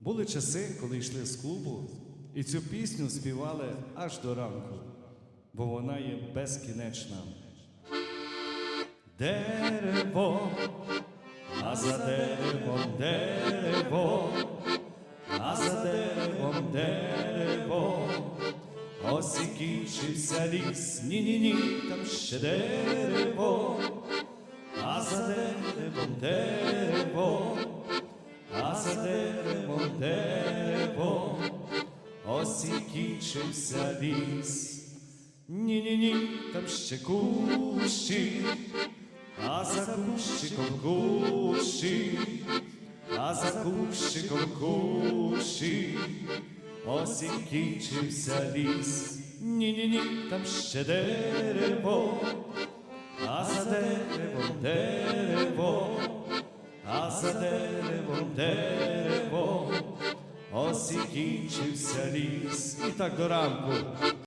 Були часи, коли йшли з клубу, і цю пісню співали аж до ранку, бо вона є безкінечна. Дерево, а за деревом дерево, а за деревом дерево, ось і кінчився ліс, ні-ні-ні, там ще дерево, а за деревом дерево, ось і кінчився ліс. Ні-ні-ні, там ще кущі, а за кущиком кущі, а за кущиком кущі, ось і кінчився ліс. Ні-ні-ні, там ще дерево, а за деревом дерево, а за деревом дерево, кінчився ліс. І так до ранку.